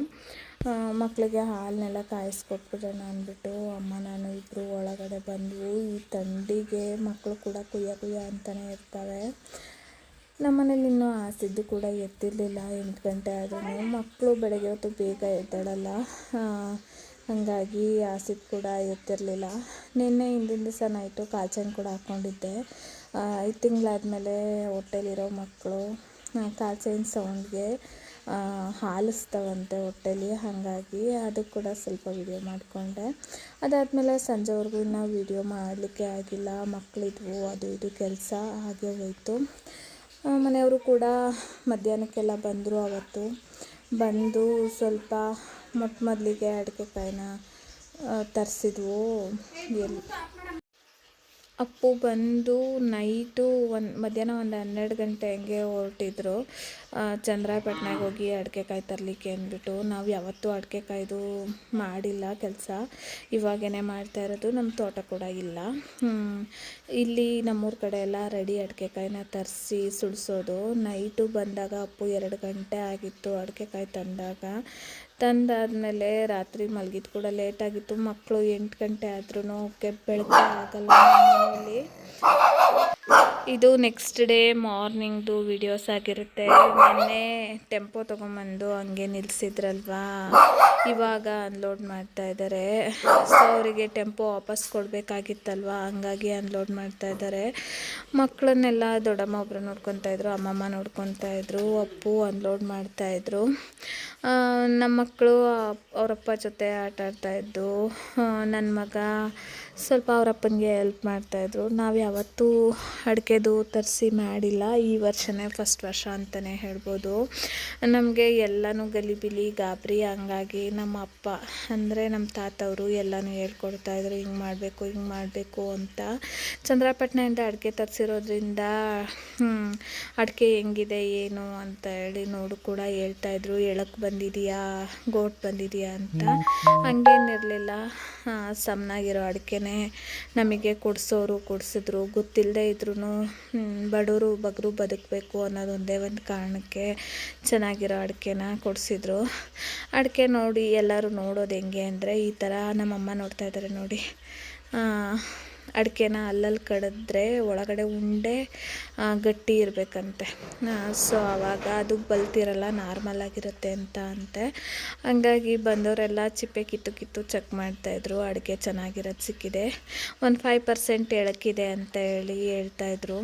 ಮಕ್ಕಳಿಗೆ ಹಾಲನ್ನೆಲ್ಲ ಕಾಯಿಸ್ಕೊಟ್ಬಿಡೋಣ ಅಂದ್ಬಿಟ್ಟು ಅಮ್ಮ ನಾನು ಇಬ್ಬರು ಒಳಗಡೆ ಬಂದ್ವು. ಈ ಥಂಡಿಗೆ ಮಕ್ಕಳು ಕೂಡ ಕುಯ್ಯ ಕುಯ್ಯ ಅಂತಲೇ ಇರ್ತವೆ ನಮ್ಮನೇಲಿ ಇನ್ನೂ ಆಸಿದ್ದು ಕೂಡ ಎತ್ತಿರಲಿಲ್ಲ. ಎಂಟು ಗಂಟೆ ಆದ್ರೂ ಮಕ್ಕಳು ಬೆಳಗ್ಗೆ ಹೊತ್ತು ಬೇಗ ಎದ್ದೇಳಲ್ಲ. ಹಾಗಾಗಿ ಆಸಿದ್ ಕೂಡ ಎತ್ತಿರಲಿಲ್ಲ. ನಿನ್ನೆ ಹಿಂದಿನ ದಿವಸ ನೈಟು ಕಾಲ್ಚನ್ ಕೂಡ ಹಾಕ್ಕೊಂಡಿದ್ದೆ. ಐದು ತಿಂಗಳಾದಮೇಲೆ ಹೊಟ್ಟೆಲಿರೋ ಮಕ್ಕಳು ಕಾಲ್ಚೈನ್ ಸೌಂಡ್ಗೆ ಹಾಲಿಸ್ತಾವಂತೆ ಹೊಟ್ಟೆಲಿ. ಹಾಗಾಗಿ ಅದು ಕೂಡ ಸ್ವಲ್ಪ ವಿಡಿಯೋ ಮಾಡಿಕೊಂಡೆ. ಅದಾದಮೇಲೆ ಸಂಜೆವರೆಗೂ ಇನ್ನೂ ವಿಡಿಯೋ ಮಾಡಲಿಕ್ಕೆ ಆಗಿಲ್ಲ. ಮಕ್ಕಳಿದ್ವು ಅದು ಇದು ಕೆಲಸ, ಹಾಗೆ ಹೋಯಿತು. ಮನೆಯವರು ಕೂಡ ಮಧ್ಯಾಹ್ನಕ್ಕೆಲ್ಲ ಬಂದರು ಅವತ್ತು. ಬಂದು ಸ್ವಲ್ಪ ಮೊಟ್ಟ ಮೊದಲಿಗೆ ಅಡಿಕೆ ಕಾಯಿನ ತರಿಸಿದ್ವು. ಎಲ್ಲಿ ಅಪ್ಪು ಬಂದು ನೈಟು ಒಂದು, ಮಧ್ಯಾಹ್ನ ಒಂದು ಹನ್ನೆರಡು ಗಂಟೆ ಹಂಗೆ ಹೊರಟಿದ್ರು. ಚಂದ್ರಾಯಪಟ್ಟಣಕ್ಕೆ ಹೋಗಿ ಅಡಿಕೆಕಾಯಿ ತರಲಿಕ್ಕೆ ಅಂದ್ಬಿಟ್ಟು, ನಾವು ಯಾವತ್ತೂ ಅಡಿಕೆಕಾಯ್ದು ಮಾಡಿಲ್ಲ ಕೆಲಸ. ಇವಾಗೇನೆ ಮಾಡ್ತಾ ಇರೋದು ನಮ್ಮ ತೋಟ ಕೂಡ ಇಲ್ಲ. ಇಲ್ಲಿ ನಮ್ಮೂರ ಕಡೆ ಎಲ್ಲ ರೆಡಿ ಅಡಿಕೆಕಾಯಿನ ತರಿಸಿ ಸುಡಿಸೋದು. ನೈಟು ಬಂದಾಗ ಅಪ್ಪು ಎರಡು ಗಂಟೆ ಆಗಿತ್ತು ಅಡಿಕೆಕಾಯಿ ತಂದಾಗ. ತಂದಾದಮೇಲೆ ರಾತ್ರಿ ಮಲಗಿದ ಕೂಡ ಲೇಟಾಗಿತ್ತು. ಮಕ್ಕಳು ಎಂಟು ಗಂಟೆ ಆದ್ರೂ ಬೆಳಗ್ಗೆ ಆಗಲ್ಲ ಮನೇಲಿ ಇದು ನೆಕ್ಸ್ಟ್ ಡೇ ಮಾರ್ನಿಂಗ್ದು ವಿಡಿಯೋಸ್ ಆಗಿರುತ್ತೆ. ಮೊನ್ನೆ ಟೆಂಪೋ ತೊಗೊಂಬಂದು ಹಂಗೆ ನಿಲ್ಲಿಸಿದ್ರಲ್ವಾ ಇವಾಗ ಅನ್ಲೋಡ್ ಮಾಡ್ತಾ ಇದ್ದಾರೆ ಸೊ ಅವರಿಗೆ ಟೆಂಪೋ ವಾಪಸ್ ಕೊಡಬೇಕಾಗಿತ್ತಲ್ವಾ? ಹಂಗಾಗಿ ಅನ್ಲೋಡ್ ಮಾಡ್ತಾ ಇದ್ದಾರೆ ಮಕ್ಕಳನ್ನೆಲ್ಲ ದೊಡ್ಡಮ್ಮ ಒಬ್ಬರು ನೋಡ್ಕೊತಾ ಇದ್ರು, ಅಮ್ಮಮ್ಮ ನೋಡ್ಕೊತಾ ಇದ್ರು, ಅಪ್ಪು ಅನ್ಲೋಡ್ ಮಾಡ್ತಾ ಇದ್ರು. ನಮ್ಮ ಮಕ್ಕಳು ಅವರಪ್ಪ ಜೊತೆ ಆಟ ಆಡ್ತಾ ಇದ್ದು ನನ್ನ ಮಗ ಸ್ವಲ್ಪ ಅವರಪ್ಪನಿಗೆ ಹೆಲ್ಪ್ ಮಾಡ್ತಾಯಿದ್ರು ನಾವು ಯಾವತ್ತೂ ಅಡಿಕೆದು ತರಿಸಿ ಮಾಡಿಲ್ಲ. ಈ ವರ್ಷನೇ ಫಸ್ಟ್ ವರ್ಷ ಅಂತಲೇ ಹೇಳ್ಬೋದು. ನಮಗೆ ಎಲ್ಲನೂ ಗಲಿಬಿಲಿ ಗಾಬರಿ ಹಂಗಾಗಿ ನಮ್ಮ ಅಪ್ಪ ಅಂದರೆ ನಮ್ಮ ತಾತವರು ಎಲ್ಲನೂ ಹೇಳ್ಕೊಡ್ತಾಯಿದ್ರು ಹಿಂಗೆ ಮಾಡಬೇಕು ಹಿಂಗೆ ಮಾಡಬೇಕು ಅಂತ. ಚಂದ್ರಪಟ್ಟಣದಿಂದ ಅಡಿಕೆ ತರಿಸಿರೋದ್ರಿಂದ ಅಡಿಕೆ ಹೆಂಗಿದೆ ಏನು ಅಂತ ಹೇಳಿ ನೋಡು ಕೂಡ ಹೇಳ್ತಾಯಿದ್ರು ಎಳಕ್ಕೆ ಬಂದಿದೆಯಾ ಗೋಟ್ ಬಂದಿದೆಯಾ ಅಂತ. ಹಂಗೇನಿರಲಿಲ್ಲ ಸಮನಾಗಿರೋ ಅಡಿಕೆನೇ ನಮಗೆ ಕೊಡಿಸೋರು, ಕೊಡಿಸಿದ್ರು. ಗೊತ್ತಿಲ್ಲದೆ ಇದ್ರೂ ಬಡವರು, ಬಗ್ರು ಬದುಕಬೇಕು ಅನ್ನೋದೊಂದೇ ಒಂದು ಕಾರಣಕ್ಕೆ ಚೆನ್ನಾಗಿರೋ ಅಡಿಕೆನ ಕೊಡಿಸಿದ್ರು. ಅಡಿಕೆ ನೋಡಿ ಎಲ್ಲರೂ ನೋಡೋದು ಹೆಂಗೆ ಅಂದರೆ ಈ ಥರ ನಮ್ಮಮ್ಮ ನೋಡ್ತಾ ಇದ್ದಾರೆ ನೋಡಿ. ಅಡಿಕೆನ ಅಲ್ಲಲ್ಲಿ ಕಡಿದ್ರೆ ಒಳಗಡೆ ಉಂಡೆ ಗಟ್ಟಿ ಇರಬೇಕಂತೆ. ಸೊ ಆವಾಗ ಅದು ಬಲ್ತಿರಲ್ಲ, ನಾರ್ಮಲ್ ಆಗಿರುತ್ತೆ ಅಂತ ಅಂತೆ. ಹಂಗಾಗಿ ಬಂದವರೆಲ್ಲ ಚಿಪ್ಪೆ ಕಿತ್ತು ಕಿತ್ತು ಚೆಕ್ ಮಾಡ್ತಾಯಿದ್ರು, ಅಡಿಕೆ ಚೆನ್ನಾಗಿರೋದು ಸಿಕ್ಕಿದೆ. ಒಂದು ಫೈವ್ ಪರ್ಸೆಂಟ್ ಎಳಕಿದೆ ಅಂತ ಹೇಳಿ ಹೇಳ್ತಾಯಿದ್ರು.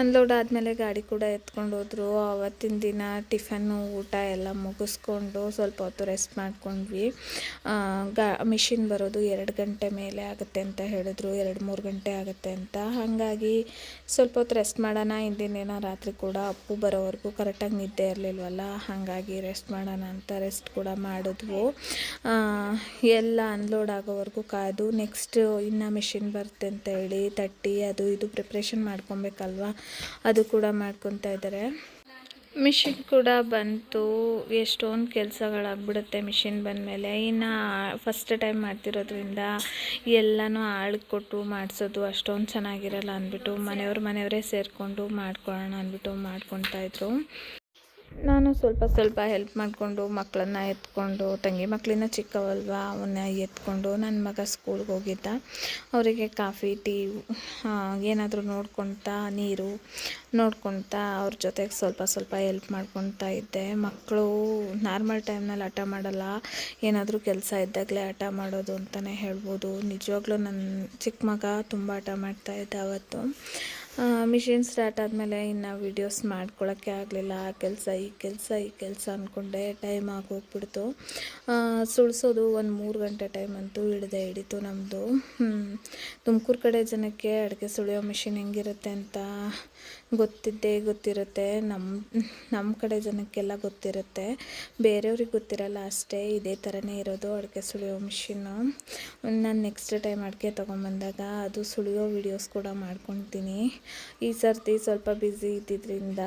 ಅನ್ಲೋಡ್ ಆದಮೇಲೆ ಗಾಡಿ ಕೂಡ ಎತ್ಕೊಂಡು ಹೋದರು. ಆವತ್ತಿನ ದಿನ ಟಿಫನ್ನು ಊಟ ಎಲ್ಲ ಮುಗಿಸ್ಕೊಂಡು ಸ್ವಲ್ಪ ಹೊತ್ತು ರೆಸ್ಟ್ ಮಾಡ್ಕೊಂಡ್ವಿ. ಗಾ, ಮಿಷಿನ್ ಬರೋದು ಎರಡು ಗಂಟೆ ಮೇಲೆ ಆಗುತ್ತೆ ಅಂತ ಹೇಳಿದ್ರು. ಎರಡು ಮೂರು ಗಂಟೆ ಆಗುತ್ತೆ ಅಂತ. ಹಾಗಾಗಿ ಸ್ವಲ್ಪ ಹೊತ್ತು ರೆಸ್ಟ್ ಮಾಡೋಣ, ಹಿಂದಿನ ದಿನ ರಾತ್ರಿ ಕೂಡ ಅಪ್ಪು ಬರೋವರೆಗೂ ಕರೆಕ್ಟಾಗಿ ನಿದ್ದೆ ಇರಲಿಲ್ವಲ್ಲ, ಹಾಗಾಗಿ ರೆಸ್ಟ್ ಮಾಡೋಣ ಅಂತ ರೆಸ್ಟ್ ಕೂಡ ಮಾಡಿದ್ವು. ಎಲ್ಲ ಅನ್ಲೋಡ್ ಆಗೋವರೆಗೂ ಕಾದು ನೆಕ್ಸ್ಟ್ ಇನ್ನು ಮಿಷಿನ್ ಬರುತ್ತೆ ಅಂತ ಹೇಳಿ ತಟ್ಟಿ, ಅದು ಇದು ಪ್ರಿಪ್ರೇಷನ್ ಮಾಡ್ಕೊಬೇಕಲ್ವಾ ಅದು ಕೂಡ ಮಾಡ್ಕೊತಾ ಇದ್ದಾರೆ. ಮಿಷಿನ್ ಕೂಡ ಬಂತು. ಎಷ್ಟೊಂದು ಕೆಲಸಗಳಾಗ್ಬಿಡುತ್ತೆ ಮಿಷಿನ್ ಬಂದಮೇಲೆ. ಇನ್ನು ಫಸ್ಟ್ ಟೈಮ್ ಮಾಡ್ತಿರೋದ್ರಿಂದ ಎಲ್ಲನೂ ಆಳು ಕೊಟ್ಟು ಮಾಡಿಸೋದು ಅಷ್ಟೊಂದು ಚೆನ್ನಾಗಿರಲ್ಲ ಅಂದ್ಬಿಟ್ಟು ಮನೆಯವ್ರ ಮನೆಯವರೇ ಸೇರಿಕೊಂಡು ಮಾಡ್ಕೊಳ್ಳೋಣ ಅಂದ್ಬಿಟ್ಟು ಮಾಡ್ಕೊತಾ ಇದ್ರು. ನಾನು ಸ್ವಲ್ಪ ಸ್ವಲ್ಪ ಹೆಲ್ಪ್ ಮಾಡಿಕೊಂಡು ಮಕ್ಕಳನ್ನ ಎತ್ಕೊಂಡು, ತಂಗಿ ಮಕ್ಕಳಿನ ಚಿಕ್ಕವಲ್ವ, ಅವನ್ನ ಎತ್ಕೊಂಡು ನನ್ನ ಮಗ ಸ್ಕೂಲ್ಗೆ ಹೋಗಿದ್ದ. ಅವರಿಗೆ ಕಾಫಿ ಟೀ ಏನಾದರೂ ನೋಡ್ಕೊಳ್ತಾ ನೀರು ನೋಡ್ಕೊಳ್ತಾ ಅವ್ರ ಜೊತೆಗೆ ಸ್ವಲ್ಪ ಸ್ವಲ್ಪ ಹೆಲ್ಪ್ ಮಾಡ್ಕೊತಾ ಇದ್ದೆ. ಮಕ್ಕಳು ನಾರ್ಮಲ್ ಟೈಮ್ನಲ್ಲಿ ಹಠ ಮಾಡಲ್ಲ. ಏನಾದರೂ ಕೆಲಸ ಇದ್ದಾಗಲೇ ಹಠ ಮಾಡೋದು ಅಂತಲೇ ಹೇಳ್ಬೋದು. ನಿಜವಾಗ್ಲೂ ನನ್ನ ಚಿಕ್ಕ ಮಗ ತುಂಬ ಹಠ ಮಾಡ್ತಾಯಿದ್ದೆ ಅವತ್ತು. ಮಿಷಿನ್ ಸ್ಟಾರ್ಟ್ ಆದಮೇಲೆ ಇನ್ನು ವೀಡಿಯೋಸ್ ಮಾಡ್ಕೊಳ್ಳೋಕ್ಕೆ ಆಗಲಿಲ್ಲ. ಆ ಕೆಲಸ, ಈ ಕೆಲಸ ಈ ಕೆಲಸ ಅಂದ್ಕೊಂಡೆ ಟೈಮ್ ಆಗೋಗ್ಬಿಡ್ತು. ಸುಳಿಸೋದು ಒಂದು ಮೂರು ಗಂಟೆ ಟೈಮ್ ಅಂತೂ ಹಿಡ್ದೆ ಹಿಡಿತು ನಮ್ಮದು ತುಮಕೂರು ಕಡೆ ಜನಕ್ಕೆ ಅಡುಗೆ ಸುಳಿಯೋ ಮಿಷಿನ್ ಹೆಂಗಿರುತ್ತೆ ಅಂತ ಗೊತ್ತಿದ್ದೇ ಗೊತ್ತಿರುತ್ತೆ. ನಮ್ಮ ನಮ್ಮ ಕಡೆ ಜನಕ್ಕೆಲ್ಲ ಗೊತ್ತಿರುತ್ತೆ. ಬೇರೆಯವ್ರಿಗೆ ಗೊತ್ತಿರಲ್ಲ ಅಷ್ಟೇ. ಇದೇ ಥರನೇ ಇರೋದು ಅಡುಗೆ ಸುಳಿಯೋ ಮಿಷಿನ್ನು. ನಾನು ನೆಕ್ಸ್ಟ್ ಟೈಮ್ ಅಡುಗೆ ತೊಗೊಂಬಂದಾಗ ಅದು ಸುಳಿಯೋ ವೀಡಿಯೋಸ್ ಕೂಡ ಮಾಡ್ಕೊತೀನಿ. ಈ ಸರ್ತಿ ಸ್ವಲ್ಪ ಬ್ಯುಸಿ ಇದ್ದಿದ್ದರಿಂದ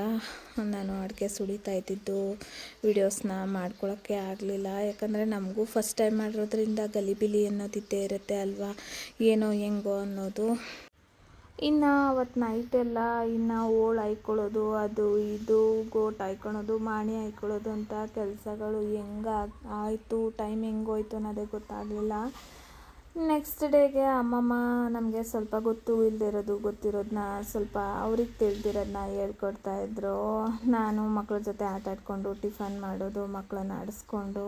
ನಾನು ಅಡುಗೆ ಸುಳಿತಾ ಇದ್ದಿದ್ದು ವೀಡಿಯೋಸ್ನ ಮಾಡ್ಕೊಳ್ಳೋಕ್ಕೆ ಆಗಲಿಲ್ಲ. ಯಾಕಂದರೆ ನಮಗೂ ಫಸ್ಟ್ ಟೈಮ್ ಮಾಡಿರೋದ್ರಿಂದ ಗಲಿಬಿಲಿ ಅನ್ನೋದಿದ್ದೇ ಇರುತ್ತೆ ಅಲ್ವಾ? ಏನೋ ಹೆಂಗೋ ಅನ್ನೋದು. ಇನ್ನು ಅವತ್ತು ನೈಟೆಲ್ಲ ಇನ್ನು ಓಳು ಹಾಯ್ಕೊಳ್ಳೋದು, ಅದು ಇದು ಗೋಟ್ ಹಾಯ್ಕೊಳೋದು ಮಾಣಿ ಹಾಯ್ಕೊಳ್ಳೋದು ಅಂತ ಕೆಲಸಗಳು ಹೆಂಗೆ ಆಯಿತು ಟೈಮ್ ಹೆಂಗೋಯ್ತು ಅನ್ನೋದೇ ಗೊತ್ತಾಗಲಿಲ್ಲ. ನೆಕ್ಸ್ಟ್ ಡೇಗೆ ಅಮ್ಮಮ್ಮ ನಮಗೆ ಸ್ವಲ್ಪ ಗೊತ್ತು ಇಲ್ಲದಿರೋದು ಗೊತ್ತಿರೋದನ್ನ ಸ್ವಲ್ಪ ಅವ್ರಿಗೆ ತಿಳಿದಿರೋದನ್ನ ಹೇಳ್ಕೊಡ್ತಾಯಿದ್ರು ನಾನು ಮಕ್ಕಳ ಜೊತೆ ಆಟ ಆಡ್ಕೊಂಡು ಟಿಫನ್ ಮಾಡೋದು ಮಕ್ಕಳನ್ನ ಆಡಿಸ್ಕೊಂಡು.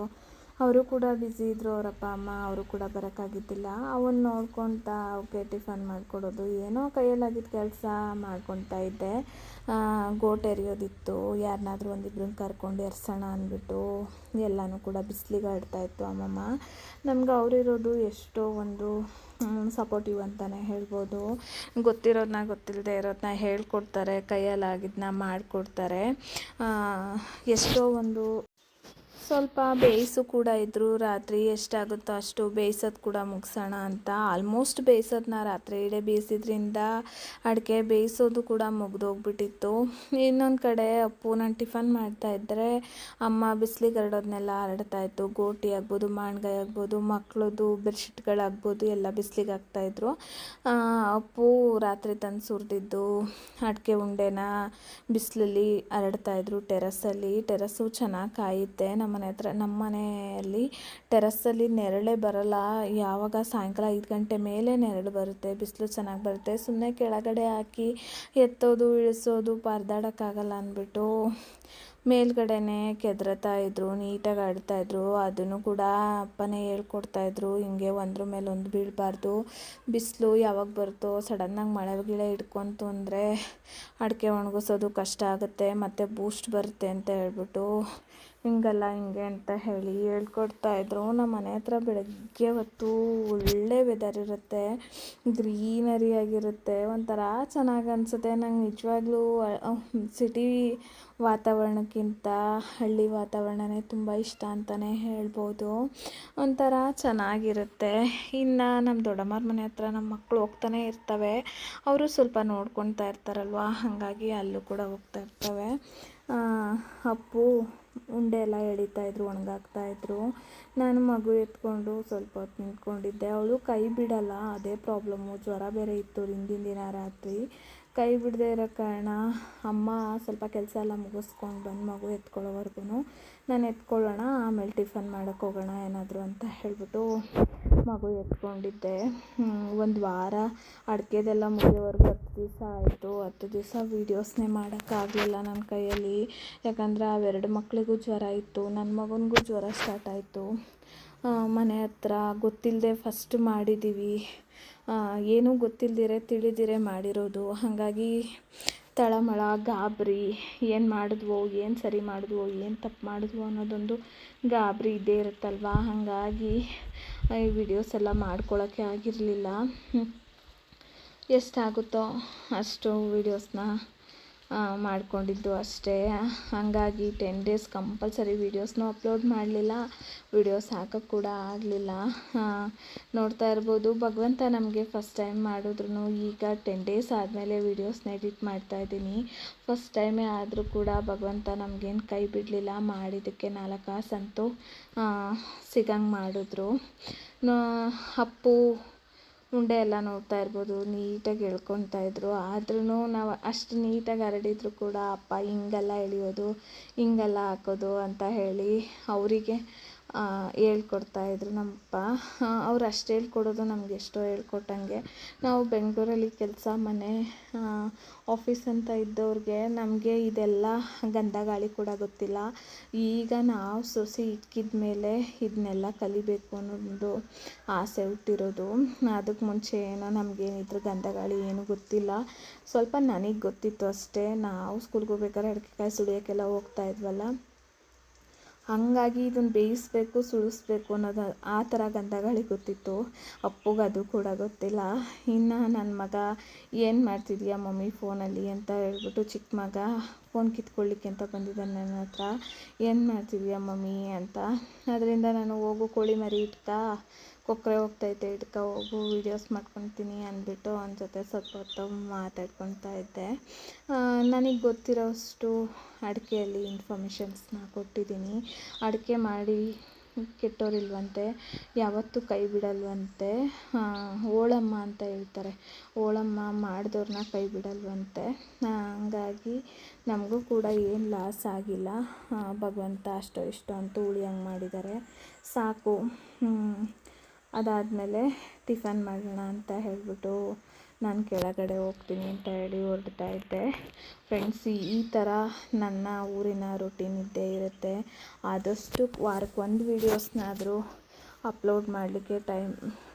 ಅವರು ಕೂಡ ಬ್ಯುಸಿ ಇದ್ದರು ಅವರಪ್ಪ ಅಮ್ಮ, ಅವರು ಕೂಡ ಬರೋಕ್ಕಾಗಿದ್ದಿಲ್ಲ. ಅವನ್ನ ನೋಡ್ಕೊತಾ ಅವಕ್ಕೆ ಟಿಫನ್ ಮಾಡಿಕೊಡೋದು, ಏನೋ ಕೈಯಲ್ಲಾಗಿದ್ದ ಕೆಲಸ ಮಾಡ್ಕೊತಾ ಇದ್ದೆ. ಗೋಟ್ ಎರಿಯೋದಿತ್ತು. ಯಾರನ್ನಾದ್ರೂ ಒಂದಿಬ್ರನ್ನ ಕರ್ಕೊಂಡು ಎರ್ಸೋಣ ಅಂದ್ಬಿಟ್ಟು ಎಲ್ಲನೂ ಕೂಡ ಬಿಸಿಲಿಗೆ ಆಡ್ತಾಯಿತ್ತು ಅಮ್ಮಮ್ಮ. ನಮ್ಗೆ ಅವರಿರೋದು ಎಷ್ಟೋ ಒಂದು ಸಪೋರ್ಟಿವ್ ಅಂತಲೇ ಹೇಳ್ಬೋದು. ಗೊತ್ತಿರೋದನ್ನ ಗೊತ್ತಿಲ್ಲದೆ ಇರೋದನ್ನ ಹೇಳ್ಕೊಡ್ತಾರೆ ಕೈಯಲ್ಲಾಗಿದ್ದನ್ನ ಮಾಡಿಕೊಡ್ತಾರೆ. ಎಷ್ಟೋ ಒಂದು ಸ್ವಲ್ಪ ಬೇಯಿಸು ಕೂಡ ಇದ್ದರು ರಾತ್ರಿ ಎಷ್ಟಾಗುತ್ತೋ ಅಷ್ಟು ಬೇಯಿಸೋದು ಕೂಡ ಮುಗಿಸೋಣ ಅಂತ. ಆಲ್ಮೋಸ್ಟ್ ಬೇಯಿಸೋದನ್ನ ರಾತ್ರಿ ಇಡೇ ಬೇಯಿಸಿದ್ರಿಂದ ಅಡಿಕೆ ಬೇಯಿಸೋದು ಕೂಡ ಮುಗ್ದೋಗ್ಬಿಟ್ಟಿತ್ತು. ಇನ್ನೊಂದು ಕಡೆ ಅಪ್ಪು ನಾನು ಟಿಫನ್ ಇದ್ದರೆ ಅಮ್ಮ ಬಿಸಿಲಿಗೆ ಹರಡೋದನ್ನೆಲ್ಲ ಹರಡ್ತಾಯಿತ್ತು ಗೋಟಿ ಆಗ್ಬೋದು, ಮಾಣ್ಗಾಯಿ ಆಗ್ಬೋದು ಮಕ್ಕಳದು ಬೆಡ್ಶೀಟ್ಗಳಾಗ್ಬೋದು ಎಲ್ಲ ಬಿಸಿಲಿಗೆ ಹಾಕ್ತಾಯಿದ್ರು ಅಪ್ಪು ರಾತ್ರಿ ತಂದು ಸುರಿದಿದ್ದು ಅಡಿಕೆ ಉಂಡೆನ ಬಿಸಿಲಲ್ಲಿ ಹರಡ್ತಾಯಿದ್ರು ಟೆರಸಲ್ಲಿ. ಟೆರಸ್ಸು ಚೆನ್ನಾಗಿ ಕಾಯುತ್ತೆ. ನಮ್ಮ ಮನೆ ಹತ್ರ ನಮ್ಮ ಮನೆಯಲ್ಲಿ ಟೆರಸ್ಸಲ್ಲಿ ನೆರಳೆ ಬರಲ್ಲ. ಯಾವಾಗ ಸಾಯಂಕಾಲ ಐದು ಗಂಟೆ ಮೇಲೆ ನೆರಳು ಬರುತ್ತೆ, ಬಿಸಿಲು ಚೆನ್ನಾಗಿ ಬರುತ್ತೆ. ಸುಮ್ಮನೆ ಕೆಳಗಡೆ ಹಾಕಿ ಎತ್ತೋದು, ಇಳಿಸೋದು ಪರದಾಡೋಕ್ಕಾಗಲ್ಲ ಅಂದ್ಬಿಟ್ಟು ಮೇಲ್ಗಡೆನೇ ಕೆದ್ರತಾ ಇದ್ರು, ನೀಟಾಗಿ ಆಡ್ತಾಯಿದ್ರು ಅದನ್ನು ಕೂಡ ಅಪ್ಪನೇ ಹೇಳ್ಕೊಡ್ತಾಯಿದ್ರು ಹಿಂಗೆ ಒಂದ್ರ ಮೇಲೆ ಒಂದು ಬೀಳಬಾರ್ದು. ಬಿಸಿಲು ಯಾವಾಗ ಬರುತ್ತೋ ಸಡನ್ನಾಗಿ ಮಳೆ ಗಿಳೆ ಹಿಡ್ಕೊಂತು ಅಂದರೆ ಅಡಿಕೆ ಒಣಗಿಸೋದು ಕಷ್ಟ ಆಗುತ್ತೆ, ಮತ್ತು ಬೂಸ್ಟ್ ಬರುತ್ತೆ ಅಂತ ಹೇಳ್ಬಿಟ್ಟು ಹಿಂಗಲ್ಲ ಹಿಂಗೆ ಅಂತ ಹೇಳಿ ಹೇಳ್ಕೊಡ್ತಾಯಿದ್ರು ನಮ್ಮ ಮನೆ ಹತ್ರ ಬೆಳಗ್ಗೆ ಹೊತ್ತು ಒಳ್ಳೆ ವೆದರ್ ಇರುತ್ತೆ ಗ್ರೀನರಿ ಆಗಿರುತ್ತೆ, ಒಂಥರ ಚೆನ್ನಾಗಿ ಅನಿಸುತ್ತೆ. ನಂಗೆ ನಿಜವಾಗ್ಲೂ ಸಿಟಿ ವಾತಾವರಣಕ್ಕಿಂತ ಹಳ್ಳಿ ವಾತಾವರಣನೇ ತುಂಬ ಇಷ್ಟ ಅಂತಲೇ ಹೇಳ್ಬೋದು. ಒಂಥರ ಚೆನ್ನಾಗಿರುತ್ತೆ. ಇನ್ನು ನಮ್ಮ ದೊಡ್ಡಮ್ಮರ ಮನೆ ಹತ್ರ ನಮ್ಮ ಮಕ್ಕಳು ಹೋಗ್ತಾನೆ ಇರ್ತವೆ. ಅವರು ಸ್ವಲ್ಪ ನೋಡ್ಕೊಳ್ತಾ ಇರ್ತಾರಲ್ವ? ಹಾಗಾಗಿ ಅಲ್ಲೂ ಕೂಡ ಹೋಗ್ತಾ ಇರ್ತವೆ. ಅಪ್ಪು ಉಂಡೆ ಎಲ್ಲ ಎಳಿತಾಯಿದ್ರು ಒಣಗಾಕ್ತಾಯಿದ್ರು ನಾನು ಮಗು ಎತ್ಕೊಂಡು ಸ್ವಲ್ಪ ಹೊತ್ತು ನಿಂತ್ಕೊಂಡಿದ್ದೆ. ಅವಳು ಕೈ ಬಿಡಲ್ಲ, ಅದೇ ಪ್ರಾಬ್ಲಮ್ಮು ಜ್ವರ ಬೇರೆ ಇತ್ತು, ಹಿಂದಿನ ದಿನ ರಾತ್ರಿ. ಕೈ ಬಿಡದೆ ಇರೋ ಕಾರಣ ಅಮ್ಮ ಸ್ವಲ್ಪ ಕೆಲಸ ಎಲ್ಲ ಮುಗಿಸ್ಕೊಂಡು ಬಂದು ಮಗು ಎತ್ಕೊಳ್ಳೋವರೆಗೂ ನಾನು ಎತ್ಕೊಳ್ಳೋಣ, ಆಮೇಲೆ ಟಿಫನ್ ಮಾಡೋಕ್ಕೆ ಹೋಗೋಣ ಏನಾದರೂ ಅಂತ ಹೇಳಿಬಿಟ್ಟು ಮಗು ಎತ್ಕೊಂಡಿದ್ದೆ. ಒಂದು ವಾರ ಅಡುಗೆದೆಲ್ಲ ಮುಗಿಯೋವರೆಗೂ ಹತ್ತು ದಿವಸ ಆಯಿತು. ಹತ್ತು ದಿವಸ ವೀಡಿಯೋಸ್ನೇ ಮಾಡೋಕ್ಕಾಗಲಿಲ್ಲ ನನ್ನ ಕೈಯಲ್ಲಿ. ಯಾಕಂದರೆ ಅವೆರಡು ಮಕ್ಕಳಿಗೂ ಜ್ವರ ಇತ್ತು, ನನ್ನ ಮಗನಿಗೂ ಜ್ವರ ಸ್ಟಾರ್ಟ್ ಆಯಿತು. ಮನೆ ಹತ್ರ ಗೊತ್ತಿಲ್ಲದೆ ಫಸ್ಟ್ ಮಾಡಿದ್ದೀವಿ. ಏನೂ ಗೊತ್ತಿಲ್ಲದಿರೇ ತಿಳಿದಿರೇ ಮಾಡಿರೋದು. ಹಾಗಾಗಿ ತಳಮಳ, ಗಾಬರಿ, ಏನು ಮಾಡಿದ್ವೋ, ಏನು ಸರಿ ಮಾಡಿದ್ವೋ, ಏನು ತಪ್ಪು ಮಾಡಿದ್ವೋ ಅನ್ನೋದೊಂದು ಗಾಬರಿ ಇದ್ದೇ ಇರುತ್ತಲ್ವಾ? ಹಾಗಾಗಿ ಈ ವಿಡಿಯೋಸ್ ಎಲ್ಲ ಮಾಡ್ಕೊಳ್ಳೋಕ್ಕೆ ಆಗಿರಲಿಲ್ಲ. ಎಷ್ಟಾಗುತ್ತೋ ಅಷ್ಟು ವೀಡಿಯೋಸ್ನ ಮಾಡಿಕೊಂಡಿದ್ದು ಅಷ್ಟೇ. ಹಾಗಾಗಿ ಟೆನ್ ಡೇಸ್ ಕಂಪಲ್ಸರಿ ವೀಡಿಯೋಸ್ನೂ ಅಪ್ಲೋಡ್ ಮಾಡಲಿಲ್ಲ. ವೀಡಿಯೋಸ್ ಹಾಕೋಕ್ಕೆ ಕೂಡ ಆಗಲಿಲ್ಲ. ನೋಡ್ತಾ ಇರ್ಬೋದು. ಭಗವಂತ ನಮಗೆ ಫಸ್ಟ್ ಟೈಮ್ ಮಾಡಿದ್ರು ಈಗ ಟೆನ್ ಡೇಸ್ ಆದಮೇಲೆ ವೀಡಿಯೋಸ್ನ ಎಡಿಟ್ ಮಾಡ್ತಾ ಇದ್ದೀನಿ. ಫಸ್ಟ್ ಟೈಮೇ ಆದರೂ ಕೂಡ ಭಗವಂತ ನಮಗೇನು ಕೈ ಬಿಡಲಿಲ್ಲ. ಮಾಡಿದ್ದಕ್ಕೆ ನಾಲ್ಕು ಕಾಸಂತೂ ಸಿಗಂಗೆ ಮಾಡಿದ್ರು. ಅಪ್ಪು ಉಂಡೆ ಎಲ್ಲ ನೋಡ್ತಾ ಇರ್ಬೋದು, ನೀಟಾಗಿ ಎಳ್ಕೊತಾ ಇದ್ರು. ಆದ್ರೂ ನಾವು ಅಷ್ಟು ನೀಟಾಗಿ ಹರಡಿದ್ರು ಕೂಡ, ಅಪ್ಪ ಹಿಂಗೆಲ್ಲ ಎಳೆಯೋದು, ಹಿಂಗೆಲ್ಲ ಹಾಕೋದು ಅಂತ ಹೇಳಿ ಅವರಿಗೆ ಹೇಳ್ಕೊಡ್ತಾಯಿದ್ರು ನಮ್ಮಪ್ಪ. ಅವ್ರು ಅಷ್ಟು ಹೇಳ್ಕೊಡೋದು ನಮ್ಗೆ ಎಷ್ಟೋ ಹೇಳ್ಕೊಟ್ಟಂಗೆ. ನಾವು ಬೆಂಗಳೂರಲ್ಲಿ ಕೆಲಸ, ಮನೆ ಆಫೀಸ್ ಅಂತ ಇದ್ದವ್ರಿಗೆ ನಮಗೆ ಇದೆಲ್ಲ ಗಂಧ ಗಾಳಿ ಕೂಡ ಗೊತ್ತಿಲ್ಲ. ಈಗ ನಾವು ಸೊಸೆ ಇಕ್ಕಿದ ಮೇಲೆ ಇದನ್ನೆಲ್ಲ ಕಲಿಬೇಕು ಅನ್ನೋದು ಆಸೆ ಹುಟ್ಟಿರೋದು. ಅದಕ್ಕೆ ಮುಂಚೆ ಏನೋ ನಮಗೇನಿದ್ರು ಗಂಧ ಗಾಳಿ ಏನೂ ಗೊತ್ತಿಲ್ಲ. ಸ್ವಲ್ಪ ನನಗೆ ಗೊತ್ತಿತ್ತು ಅಷ್ಟೇ. ನಾವು ಸ್ಕೂಲ್ಗೆ ಹೋಗ್ಬೇಕಾದ್ರೆ ಅಡಿಕೆಕಾಯಿ ಸುಳಿಯೋಕ್ಕೆಲ್ಲ ಹೋಗ್ತಾ ಇದ್ವಲ್ಲ. ಹಾಗಾಗಿ ಇದನ್ನು ಬೇಯಿಸ್ಬೇಕು ಸುಳಿಸ್ಬೇಕು ಅನ್ನೋದು ಆ ಥರ ಗಂಧಗಳಿಗೆ ಗೊತ್ತಿತ್ತು. ಅಪ್ಪಗೆ ಅದು ಕೂಡ ಗೊತ್ತಿಲ್ಲ. ಇನ್ನು ನನ್ನ ಮಗ, ಏನು ಮಾಡ್ತಿದ್ಯಾ ಮಮ್ಮಿ ಫೋನಲ್ಲಿ? ಅಂತ ಹೇಳ್ಬಿಟ್ಟು ಚಿಕ್ಕ ಮಗ ಫೋನ್ ಕಿತ್ಕೊಳ್ಳಿಕ್ಕೆ ಅಂತ ಬಂದಿದ್ದಾನೆ ನನ್ನ ಹತ್ರ. ಏನು ಮಾಡ್ತಿದ್ಯಾ ಮಮ್ಮಿ? ಅಂತ. ಅದರಿಂದ ನಾನು ಹೋಗು ಕೋಳಿ ಮರಿ ಇಟ್ಕ ಕೊಕ್ಕರೆ ಹೋಗ್ತೈತೆ, ಇದಕ್ಕೆ ಹೋಗು ವೀಡಿಯೋಸ್ ಮಾಡ್ಕೊತೀನಿ ಅಂದ್ಬಿಟ್ಟು ಅವನ ಜೊತೆ ಸ್ವಲ್ಪ ಹೊತ್ತು ಮಾತಾಡ್ಕೊತಾ ಇದ್ದೆ. ನನಗೆ ಗೊತ್ತಿರೋಷ್ಟು ಅಡಿಕೆಯಲ್ಲಿ ಇನ್ಫಾರ್ಮೇಷನ್ಸ್ನ ಕೊಟ್ಟಿದ್ದೀನಿ. ಅಡಿಕೆ ಮಾಡಿ ಕೆಟ್ಟೋರಿಲ್ವಂತೆ, ಯಾವತ್ತೂ ಕೈ ಬಿಡಲ್ವಂತೆ. ಓಳಮ್ಮ ಅಂತ ಹೇಳ್ತಾರೆ. ಓಳಮ್ಮ ಮಾಡಿದವ್ರನ್ನ ಕೈ ಬಿಡಲ್ವಂತೆ. ಹಂಗಾಗಿ ನಮಗೂ ಕೂಡ ಏನು ಲಾಸ್ ಆಗಿಲ್ಲ. ಭಗವಂತ ಅಷ್ಟೋ ಇಷ್ಟೋ ಅಂತೂ ಉಳಿಯಂಗೆ ಮಾಡಿದ್ದಾರೆ. ಸಾಕು. ಅದಾದಮೇಲೆ ಟಿಫನ್ ಮಾಡೋಣ ಅಂತ ಹೇಳಿಬಿಟ್ಟು ನಾನು ಕೆಳಗಡೆ ಹೋಗ್ತೀನಿ ಅಂತ ಹೇಳಿ ಹೊರಡ್ತಾ ಇದ್ದೆ. ಫ್ರೆಂಡ್ಸ್ ಈ ಥರ ನನ್ನ ಊರಿನ ರೂಟೀನ್ ಇದ್ದೇ ಇರುತ್ತೆ. ಆದಷ್ಟು ವಾರಕ್ಕೆ ಒಂದು ವೀಡಿಯೋಸ್ನಾದರೂ ಅಪ್ಲೋಡ್ ಮಾಡಲಿಕ್ಕೆ ಟೈಮ್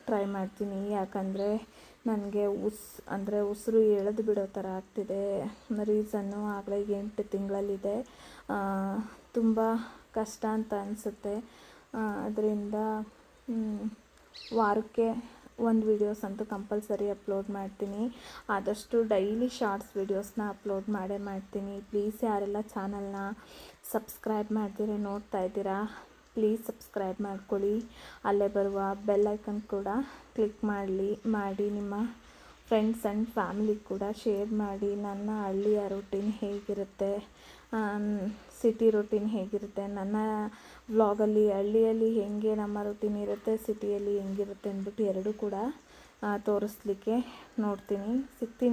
ಟ್ರೈ ಮಾಡ್ತೀನಿ. ಯಾಕಂದರೆ ನನಗೆ ಉಸ್, ಅಂದರೆ ಉಸಿರು ಎಳೆದು ಬಿಡೋ ಥರ ಆಗ್ತಿದೆ. ರೀಸನ್ನು ಆಗಲೇ ಎಂಟು ತಿಂಗಳಲ್ಲಿದೆ. ತುಂಬ ಕಷ್ಟ ಅಂತ ಅನಿಸುತ್ತೆ. ಅದರಿಂದ ವಾರಕ್ಕೆ ಒಂದು ವೀಡಿಯೋಸ್ ಅಂತೂ ಕಂಪಲ್ಸರಿ ಅಪ್ಲೋಡ್ ಮಾಡ್ತೀನಿ. ಆದಷ್ಟು ಡೈಲಿ ಶಾರ್ಟ್ಸ್ ವೀಡಿಯೋಸ್ನ ಅಪ್ಲೋಡ್ ಮಾಡೇ ಮಾಡ್ತೀನಿ. ಪ್ಲೀಸ್ ಯಾರೆಲ್ಲ ಚಾನಲ್ನ ಸಬ್ಸ್ಕ್ರೈಬ್ ಮಾಡ್ತೀರಿ, ನೋಡ್ತಾ ಇದ್ದೀರಾ ಪ್ಲೀಸ್ ಸಬ್ಸ್ಕ್ರೈಬ್ ಮಾಡ್ಕೊಳ್ಳಿ. ಅಲ್ಲೇ ಬರುವ ಬೆಲ್ ಐಕನ್ ಕೂಡ ಕ್ಲಿಕ್ ಮಾಡಲಿ, ಮಾಡಿ ನಿಮ್ಮ ಫ್ರೆಂಡ್ಸ್ ಆ್ಯಂಡ್ ಫ್ಯಾಮಿಲಿ ಕೂಡ ಶೇರ್ ಮಾಡಿ. ನನ್ನ ಹಳ್ಳಿಯ ರೂಟೀನ್ ಹೇಗಿರುತ್ತೆ? ಸಿಟಿ ರೂಟೀನ್ ಹೇಗಿರುತ್ತೆ? ನನ್ನ ವ್ಲಾಗಲ್ಲಿ ಹಳ್ಳಿಯಲ್ಲಿ ಹೇಗೆ ನಮ್ಮ ರೂಟೀನ್ ಇರುತ್ತೆ, ಸಿಟಿಯಲ್ಲಿ ಹೆಂಗಿರುತ್ತೆ ಅಂದ್ಬಿಟ್ಟು ಎರಡೂ ಕೂಡ ತೋರಿಸ್ಲಿಕ್ಕೆ ನೋಡ್ತೀನಿ. ಸಿಗ್ತೀನಿ.